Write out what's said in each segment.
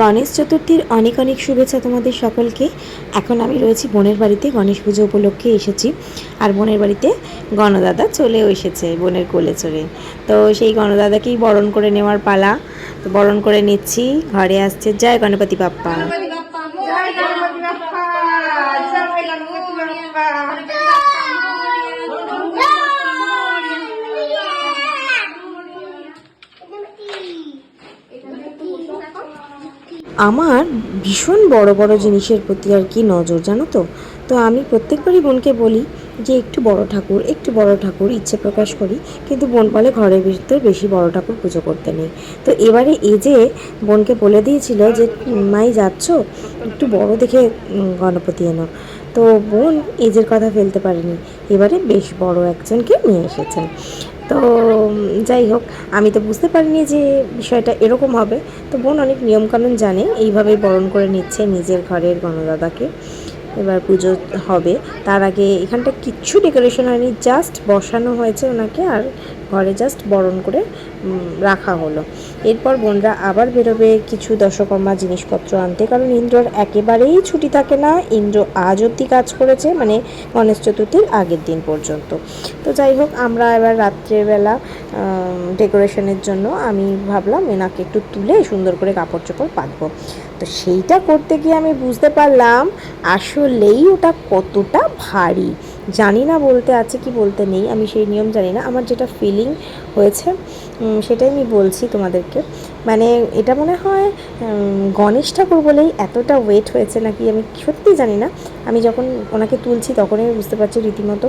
গণেশ চতুর্থীর অনেক অনেক শুভেচ্ছা তোমাদের সকলকে। এখন আমি রয়েছি বোনের বাড়িতে, গণেশ পুজো উপলক্ষে এসেছি। আর বোনের বাড়িতে গণদাদা চলেও এসেছে বোনের কোলে চড়ে। তো সেই গণদাদাকেই বরণ করে নেওয়ার পালা। তো বরণ করে নিচ্ছি, ঘরে আসছে। জয় গণপতি বাপ্পা জয় গণপতি বাপ্পা জয় গণপতি বাপ্পা আমার ভীষণ বড় বড় জিনিসের প্রতি আর কি নজর, জানো তো? তো আমি প্রত্যেকবারই বোনকে বলি যে, একটু বড় ঠাকুর, একটু বড় ঠাকুর ইচ্ছে প্রকাশ করি, কিন্তু বোন বলে ঘরের ভিতর বেশি বড় ঠাকুর পুজো করতে নেই। তো এবারে এই যে বোনকে বলে দিয়েছিল যে, মাই, যাচ্ছ? একটু বড় দেখে গণপতি এনো। তো বোন এজের কথা ফেলতে পারেনি। এবারে বেশ বড় একজনকে নিয়ে এসেছেন। তো যাই হোক, আমি তো বুঝতে পারিনি যে বিষয়টা এরকম হবে। তো বোন অনেক নিয়মকানুন জানে, এইভাবেই বরণ করে নিচ্ছে নিজের ঘরের গণদাদাকে। এবার পুজো হবে। তার আগে এখানটা কিচ্ছু ডেকোরেশন হয়নি, জাস্ট বসানো হয়েছে ওনাকে আর ঘরে জাস্ট বরণ করে রাখা হলো। এরপর বোনরা আবার বেরোবে কিছু দশকর্মা জিনিসপত্র আনতে, কারণ ইন্দ্রর একেবারেই ছুটি থাকে না। ইন্দ্র আজ অব্দি কাজ করেছে মানে গণেশ চতুর্থীর আগের দিন পর্যন্ত। তো যাই হোক, আমরা এবার রাত্রেবেলা ডেকোরেশনের জন্য আমি ভাবলাম এনাকে একটু তুলে সুন্দর করে কাপড় চোপড় পাতবো। তো সেইটা করতে গিয়ে আমি বুঝতে পারলাম, আসলেই ওটা কতটা ভারী। জানি না বলতে আছে কি বলতে নেই, আমি সেই নিয়ম জানি না। আমার যেটা ফিলিং হয়েছে সেটাই আমি বলছি তোমাদেরকে। মানে এটা মনে হয় গণেশ ঠাকুর বলেই এতটা ওয়েট হয়েছে নাকি আমি সত্যি জানি না। আমি যখন ওনাকে তুলছি তখনই বুঝতে পারছি রীতিমতো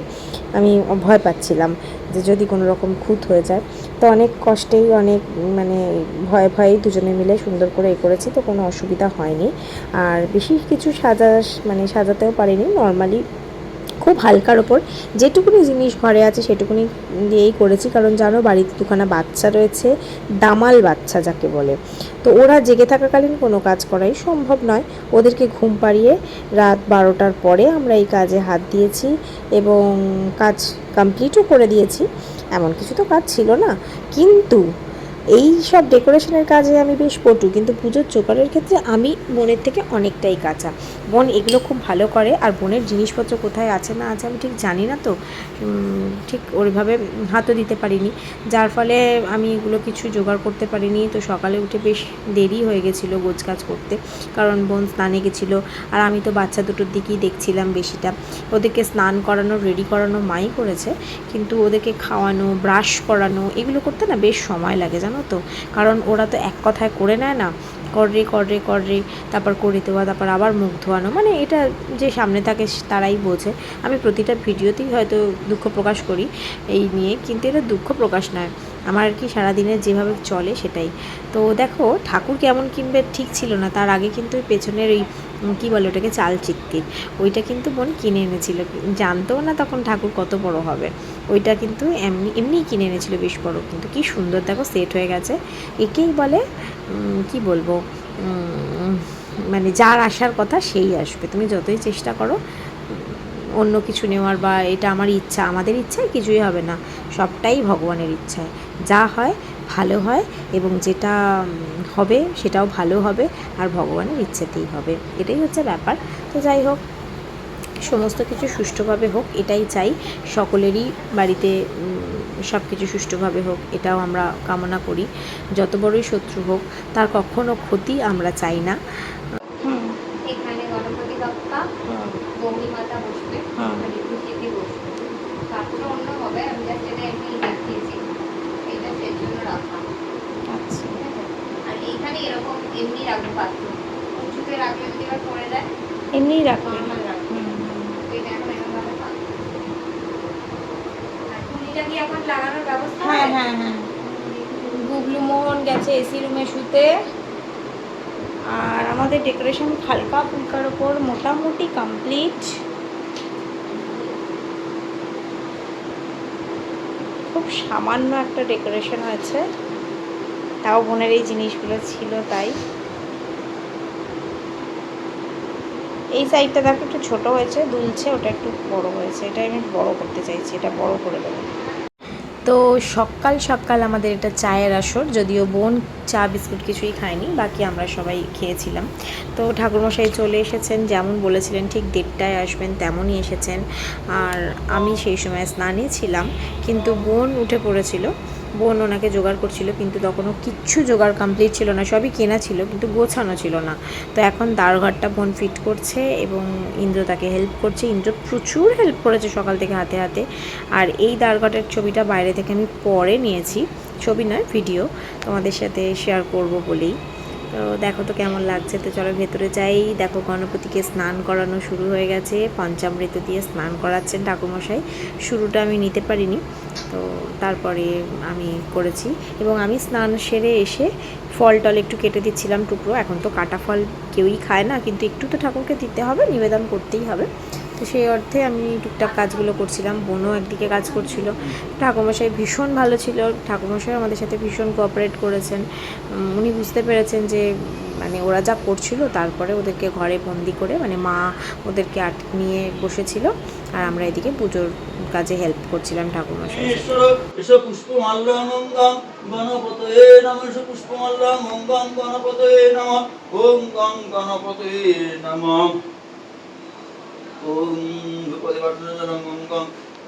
আমি ভয় পাচ্ছিলাম যে যদি কোনো রকম খুঁত হয়ে যায়। তো অনেক কষ্টেই, অনেক মানে ভয়ে ভয়েই দুজনে মিলে সুন্দর করে এ করেছি, তো কোনো অসুবিধা হয়নি। আর বেশি কিছু সাজা মানে সাজাতেও পারিনি। নর্মালি খুব হালকার ওপর। যেটুকুনি জিনিস ঘরে আছে সেটুকুনি দিয়েই করেছি, কারণ জানো বাড়িতে দুখানা বাচ্চা রয়েছে, দামাল বাচ্চা যাকে বলে। তো ওরা জেগে থাকাকালীন কোনো কাজ করাই সম্ভব নয়। ওদেরকে ঘুম পাড়িয়ে রাত বারোটার পরে আমরা এই কাজে হাত দিয়েছি এবং কাজ কমপ্লিটও করে দিয়েছি। এমন কিছু তো কাজ ছিল না। কিন্তু এই সব ডেকোরেশনের কাজে আমি বেশ পটু, কিন্তু পুজোর জোগাড়ের ক্ষেত্রে আমি বোনের থেকে অনেকটাই কাঁচা। বোন এগুলো খুব ভালো করে, আর বোনের জিনিসপত্র কোথায় আছে না আছে আমি ঠিক জানি না তো। ঠিক ওইভাবে হাতও দিতে পারিনি। যার ফলে আমি এগুলো কিছু জোগাড় করতে পারিনি। তো সকালে উঠে বেশ দেরি হয়ে গেছিল গোছগাছ করতে, কারণ বোন স্নানে গেছিল। আর আমি তো বাচ্চা দুটোর দিকেই দেখছিলাম বেশিটা। ওদেরকে স্নান করানো, রেডি করানো মাই করেছে। কিন্তু ওদেরকে খাওয়ানো, ব্রাশ করানো, এগুলো করতে না বেশ সময় লাগে, জানো? তো? কারণ ওরা তো এক কথায় করে নেয় না কর রে কর রে কর রে তারপর করে দেওয়া, তারপর আবার মুখ ধোয়ানো। মানে এটা যে সামনে থাকে তারাই বোঝে। আমি প্রতিটা ভিডিওতেই হয়তো দুঃখ প্রকাশ করি এই নিয়ে, কিন্তু এটা দুঃখ প্রকাশ নয়। আমার আর কি সারাদিনের যেভাবে চলে সেটাই। তো দেখো, ঠাকুর কেমন কিনবে ঠিক ছিল না, তার আগে কিন্তু ওই পেছনের ওই কী বলে ওটাকে চাল চিত্তির ওইটা কিন্তু বোন কিনে এনেছিল। জানতেও না তখন ঠাকুর কত বড় হবে। ওইটা কিন্তু এমনি, এমনিই কিনে এনেছিল বেশ বড়, কিন্তু কি সুন্দর দেখো সেট হয়ে গেছে। একেই বলে কি বলব মানে যার আসার কথা সেই আসবে। তুমি যতই চেষ্টা করো অন্য কিছু নেওয়ার বা এটা আমার ইচ্ছা, আমাদের ইচ্ছায় কিছুই হবে না। সবটাই ভগবানের ইচ্ছায়। যা হয়, ভালো হয় এবং যেটা হবে সেটাও ভালো হবে আর ভগবানের ইচ্ছেতেই হবে। এটাই হচ্ছে ব্যাপার। তো যাই হোক, সমস্ত কিছু সুষ্ঠুভাবে হোক, এটাই চাই। সকলেরই বাড়িতে সব কিছু সুষ্ঠুভাবে হোক, এটাও আমরা কামনা করি। যত বড়ই শত্রু হোক, তার কখনো ক্ষতি আমরা চাই না এখানে গণপতি বাপ্পা গৌরী মাতা বসবে মানে ভূষিতি বসবে তারপরে অন্য হবে আমি জাস্ট এটা এমনি দেখিয়েছি এটা সেই জন্য রাখা আচ্ছা ঠিক আছে? আর এইখানে এরকম এমনি রাখব পাত্র। উঁচুতে রাখলে যদি এবার পড়ে যায় এমনিই রাখবেন নর্মাল রাখব। এটা এখন এরকম পাত্র। আর কি এখন লাগানোর ব্যবস্থা হ্যাঁ হ্যাঁ? হ্যাঁ গুগলু মোহন গেছে এসি রুমে শুতে। আর আমাদের ডেকোরেশন হালকা ফুলকার ওপর মোটামুটি কমপ্লিট খুব সামান্য একটা ডেকোরেশন হয়েছে। তাও বোনের এই জিনিসগুলো ছিল তাই। এই সাইডটা দেখো একটু ছোট হয়েছে, দুলছে, ওটা একটু বড় হয়েছে। এটা আমি বড় করতে চাইছি, এটা বড় করে দেবো। তো সকাল সকাল আমাদের এটা চায়ের আসর, যদিও বোন চা, বিস্কুট কিছুই খায়নি, বাকি আমরা সবাই খেয়েছিলাম। তো ঠাকুরমশাই চলে এসেছেন, যেমন বলেছিলেন, ঠিক দেড়টায় আসবেন, তেমনই এসেছেন। আর আমি সেই সময় স্নানে ছিলাম, কিন্তু বোন উঠে পড়েছিল। বোন ওনাকে জোগাড় করছিল, কিন্তু তখনও কিচ্ছু জোগাড় কমপ্লিট ছিল না, সবই কেনা ছিল, কিন্তু গোছানো ছিল না। তো এখন দাঁড়ঘরটা বোন ফিট করছে এবং ইন্দ্র তাকে হেল্প করছে। ইন্দ্র প্রচুর হেল্প করেছে সকাল থেকে হাতে হাতে। আর এই দাঁড়ঘটের ছবিটা বাইরে থেকে আমি পরে নিয়েছি। ছবি নয় ভিডিও তোমাদের সাথে শেয়ার করব বলেই। তো দেখো তো কেমন লাগছে। তো চলো ভেতরে যাই। দেখো গণপতিকে স্নান করানো শুরু হয়ে গেছে। পঞ্চামৃত দিয়ে স্নান করাচ্ছেন ঠাকুরমশাই। শুরুটা আমি নিতে পারিনি। তো তারপরে আমি করেছি। এবং আমি স্নান সেরে এসে ফল টল একটু কেটে দিচ্ছিলাম টুকরো। এখন তো কাটা ফল কেউই খায় না। কিন্তু একটু তো ঠাকুরকে দিতে হবে, নিবেদন করতেই হবে। তো সেই অর্থে আমি টুকটাক কাজগুলো করছিলাম, বোনও একদিকে কাজ করছিল। ঠাকুরমশাই ভীষণ ভালো ছিল ঠাকুরমশাই আমাদের সাথে ভীষণ কোঅপারেট করেছেন। উনি বুঝতে পেরেছেন যে মানে ওরা যা করছিল তারপরে ওদেরকে ঘরে বন্দি করে মানে মা ওদেরকে আট নিয়ে বসেছিল আর আমরা এদিকে পুজোর কাজে হেল্প করছিলাম ঠাকুরমশাই গণপতয়ে নম ওম নম। ওম ধূপদিবর্তনমঙ্গম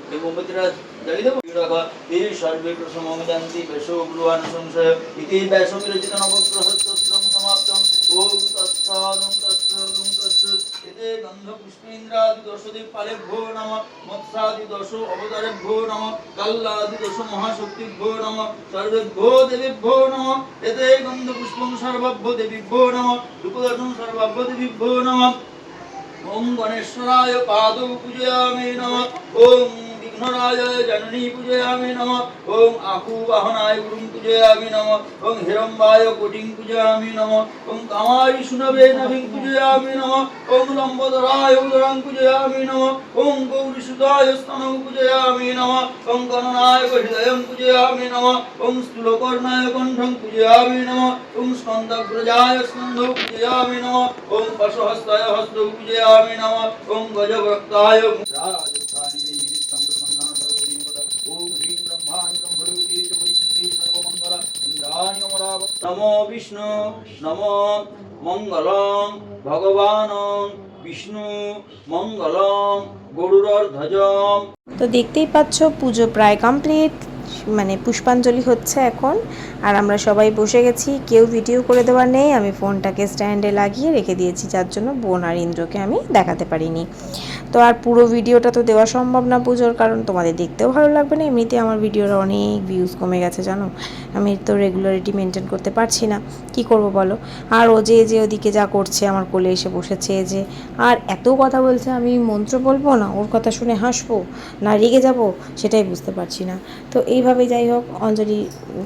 এই মোমবাতিটা জ্বালিয়ে দেবো রাখা এই সর্বে প্রসমং জানতি বেশ ব্রুয়ান সংশয় ইতি ব্যাস বিরচিত নবগ্রহস্তোত্রম সমাপ্তম ওম তৎসাদম তৎসাদম তৎসৎ এতে গন্ধ পুষ্পেন্দ্রাদি দশদি পালেভ্যো নম মৎসাদি দশ অবতারেভ্যো নম দশ মহাশক্তিভ্যো নম সর্বেভ্যো দেবীভ্যো নম এতে গন্ধ পুষ্পং সর্বভ্য দেবীভ্যো নম রূপদর্শন সর্বভ্য দেবীভ্যো নম ওম গণেশ্বরায় পাদ পূজয়ামি নম। ওম বিঘ্নরায় জননী পূজয়ামি নম ওম আকুবাহনায় গুরুং পূজয়ামি নম ওম হিরম্বায় কোটিং পূজয়ামি নম ওম কামারি সুনবে নভিং পূজয়ামি নম ওম লম্বদরায় উদরং পূজয়ামি নম ওম গৌরীসুতায় স্তনং পূজয়ামি নম ওম গণনায় হৃদয়ং পূজয়ামি নম ওম স্থূলকর্ণায় কণ্ঠং পূজয়ামি নম ওম স্কন্দগ্রজায় নমো বিষ্ণু নমো মঙ্গলং ভগবান বিষ্ণু মঙ্গলম গরুরর ধ্বজম। তো দেখতেই পাচ্ছ পুজো প্রায় কমপ্লিট মানে পুষ্পাঞ্জলি হচ্ছে এখন, আর আমরা সবাই বসে গেছি, কেউ ভিডিও করে দেওয়ার নেই, আমি ফোনটাকে স্ট্যান্ডে লাগিয়ে রেখে দিয়েছি, যার জন্য বোন আর ইন্দ্রকে আমি দেখাতে পারিনি। তো আর পুরো ভিডিওটা তো দেওয়া সম্ভব না পুজোর, কারণ তোমাদের দেখতেও ভালো লাগবে না, এমনিতে আমার ভিডিওর অনেক ভিউজ কমে গেছে, জানো? আমি তো রেগুলারিটি মেনটেন করতে পারছি না, কি করব বলো? আর ও যে যে ওদিকে যা করছে, আমার কোলে এসে বসেছে যে, আর এত কথা বলছে, আমি মন্ত্র বলব না, ওর কথা শুনে হাসবো, না রেগে যাব, সেটাই বুঝতে পারছি না। তো এইভাবে যাই হোক, অঞ্জলি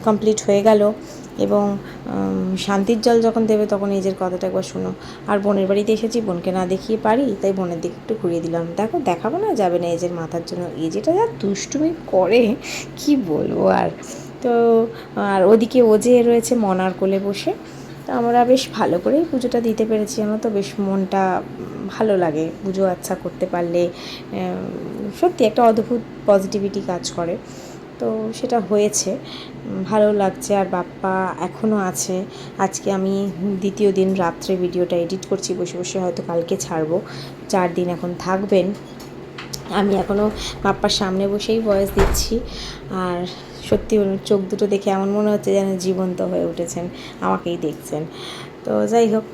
কমপ্লিট হয়ে গেল এবং শান্তির জল যখন দেবে তখন নিজের কথাটা একবার শোনো। আর বোনের বাড়িতে এসেছি, বোনকে না দেখিয়ে পারি, তাই বোনের দিকে একটু ঘুরিয়ে দিলাম। দেখো, দেখাবো না, যাবে না এজের মাথার জন্য। এ যেটা যা দুষ্টুমি করে, কি বলব আর? তো, আর ওদিকে ও যে রয়েছে মনার কোলে বসে, তো আমরা বেশ ভালো করেই পুজোটা দিতে পেরেছি। আমার তো বেশ মনটা ভালো লাগে পুজো আচ্ছা করতে পারলে সত্যি একটা অদ্ভুত পজিটিভিটি কাজ করে। তো সেটা হয়েছে। ভালো লাগছে আর বাপ্পা এখনও আছে। আজকে আমি দ্বিতীয় দিন রাত্রে ভিডিওটা এডিট করছি, বসে বসে হয়তো কালকে ছাড়বো। চার দিন এখন থাকবেন। আমি এখনও বাপ্পার সামনে বসেই ভয়েস দিচ্ছি। আর সত্যি চোখ দুটো দেখে এমন মনে হচ্ছে যেন জীবন্ত হয়ে উঠেছেন, আমাকেই দেখছেন। তো যাই হোক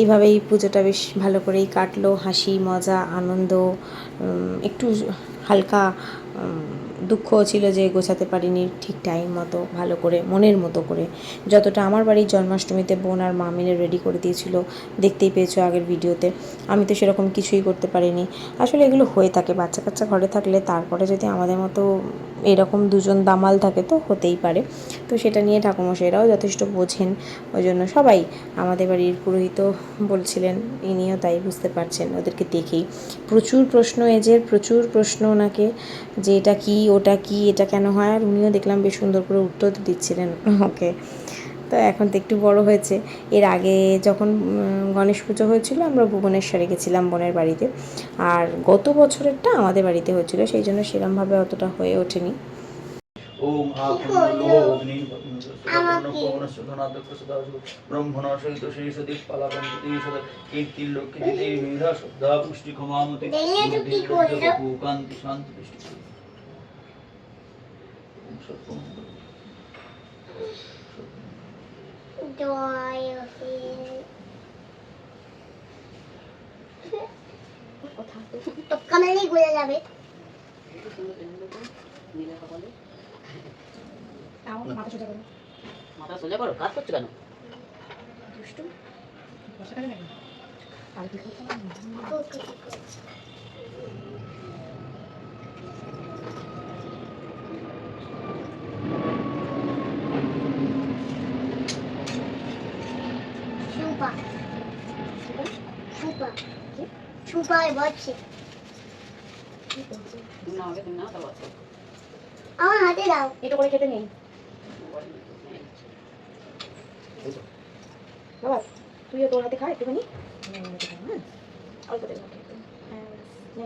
এইভাবেই পুজোটা বেশ ভালো করেই কাটলো। হাসি, মজা, আনন্দ একটু হালকা দুঃখও ছিল যে গোছাতে পারিনি ঠিক টাইম মতো, ভালো করে, মনের মতো করে। যতটা আমার বাড়ির জন্মাষ্টমীতে বোন আর মা মিলে রেডি করে দিয়েছিল, দেখতেই পেয়েছ আগের ভিডিওতে। আমি তো সেরকম কিছুই করতে পারিনি। আসলে এগুলো হয়ে থাকে বাচ্চা কাচ্চা ঘরে থাকলে তারপরে যদি আমাদের মতো এরকম দুজন দামাল থাকে তো, হতেই পারে। তো সেটা নিয়ে ঠাকুমশাইরাও যথেষ্ট বোঝেন। ওই জন্য সবাই আমাদের বাড়ির পুরোহিত বলছিলেন, ইনিও তাই বুঝতে পারছেন, ওদেরকে দেখেই। প্রচুর প্রশ্ন, এজের প্রচুর প্রশ্ন ওনাকে, যে এটা কি, ওটা কি, এটা কেন হয়? আর উনিও দেখলাম বেশ সুন্দর করে উত্তর দিচ্ছিলেন ওকে। তো এখন তো একটু বড় হয়েছে। এর আগে যখন গণেশ পুজো হয়েছিল আমরা ভুবনেশ্বরে গেছিলাম বোনের বাড়িতে। আর গত বছরেরটা আমাদের বাড়িতে হয়েছিল সেই জন্য সেরমভাবে অতটা হয়ে ওঠেনি। ওম সত্যমঙ্গল। জয় হয়ে টপকা মারলেই গলে যাবে মাথা সোজা করো কাজ করছ কেন না আমাকে তুমি না তারপর আমার হাতে দাও এটা করে খেতে নেই বাবা তুইও তোর হাতে খা একটুখানি হ্যাঁ অল্প দেবো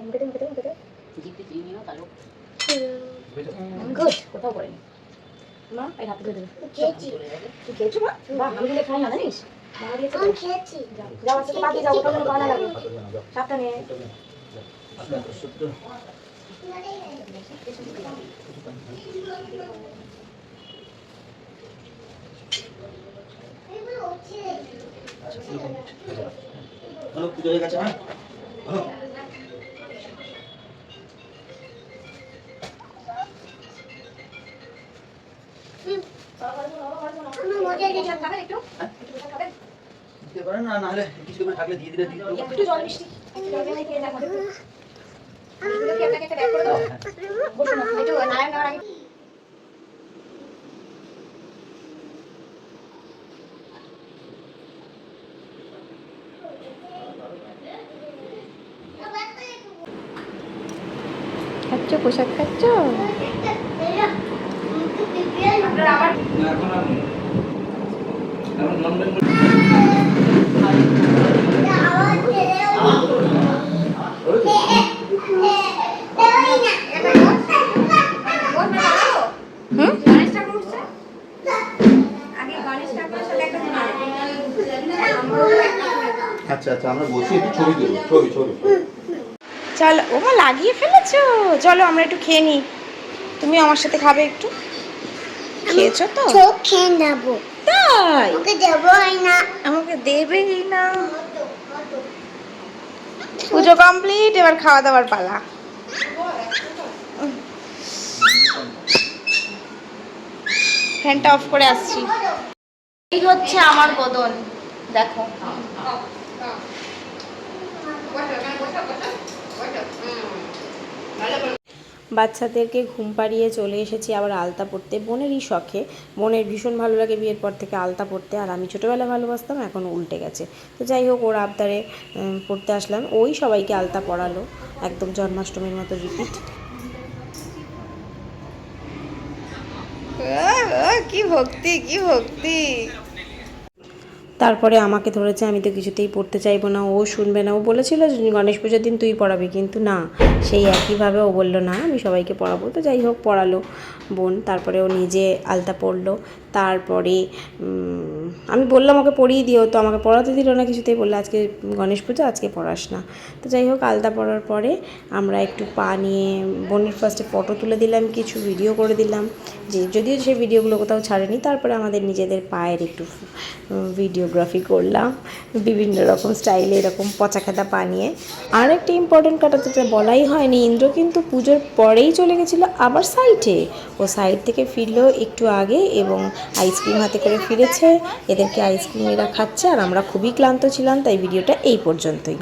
মুখে দে মুখে দে মুখে দে গুড কোথাও করেনি মা এই হাতে ধরে দেবে খেয়েছি তুই খেয়েছো মা বাহ আমি খাই না জানিস মামা দিয়েছে তো। আমি খেয়েছি যাও যাও আজকে তো বাদ দিয়ে যাও কোথাও যেন পাওয়া না লাগে সাবধানে পুজো হয়ে গেছে হ্যাঁ দিলাম দিতে পারেন না নাহলে কিছু করে থাকলে দিয়ে দিলে দিয়ে দেবো। একটু জল মিষ্টি জল দিয়ে খেয়ে যাব কি আপনাকে একটা ব্যাগ করে দেবো? বসুন একটু নারায়ণ নেওয়ার খাচ্ছ পোশাক খাচ্ছ? ঠাকুর উঠছে আগে গণেশ ঠাকুরের সাথে একটা আচ্ছা আচ্ছা আমরা বসি একটু ছবি তুলবো ছবি ছবি। চলো ও মা লাগিয়ে ফেলেছো। চলো আমরা একটু খেয়ে নিই। তুমি আমার সাথে খাবে একটু। খেয়েছো তো? খেয়ে নেব। তাই? ওকে দেবোই না। আমাকে দেবেই না। পুজো কমপ্লিট এবার খাওয়া দাওয়ার পালা। ফ্যানটা অফ করে আসছি। এই হচ্ছে আমার বদন দেখো। বাচ্চাদেরকে ঘুম পাড়িয়ে চলে এসেছি আবার আলতা পড়তে বোনেরই শখে। বোনের ভীষণ ভালো লাগে বিয়ের পর থেকে আলতা পড়তে আর আমি ছোটোবেলা ভালোবাসতাম, এখন উল্টে গেছে। তো যাই হোক, ওর আবদারে পড়তে আসলাম। ওই সবাইকে আলতা পড়ালো একদম জন্মাষ্টমীর মতো রিপিট। কি ভক্তি কি ভক্তি। তারপরে আমাকে ধরেছে, আমি তো কিছুতেই পড়তে চাইব না। ও শুনবে না। ও বলেছিল গণেশ পুজোর দিন তুই পড়াবি। কিন্তু না, সেই একইভাবে ও বলল, না, আমি সবাইকে পড়াবো। তো যাই হোক, পড়ালো বোন। তারপরে ও নিজে আলতা পড়ল। তারপরে আমি বললাম, ওকে পড়িয়ে দিও তো, আমাকে পড়াতে দিল না কিছুতেই। বলল, আজকে গণেশ পুজো, আজকে পড়াস না। তো যাই হোক, আলতা পড়ার পরে আমরা একটু পা নিয়ে বোনের ফার্স্টে ফটো তুলে দিলাম, কিছু ভিডিও করে দিলাম, যে যদিও সেই ভিডিওগুলো কোথাও ছাড়েনি, তারপরে আমাদের নিজেদের পায়ের একটু ভিডিওগ্রাফি করলাম, বিভিন্ন রকম স্টাইলে এরকম পচা খাতা পা নিয়ে। আর একটা ইম্পর্টেন্ট কথা যেটা বলাই হয়নি, ইন্দ্র কিন্তু পুজোর পরেই চলে গেছিল, আবার সাইডে ও সাইড থেকে ফিরলো একটু আগে এবং আইসক্রিম হাতে করে ফিরেছে। এদেরকে আইসক্রিম এরা খাচ্ছে আর আমরা খুবই ক্লান্ত ছিলাম তাই ভিডিওটা এই পর্যন্তই।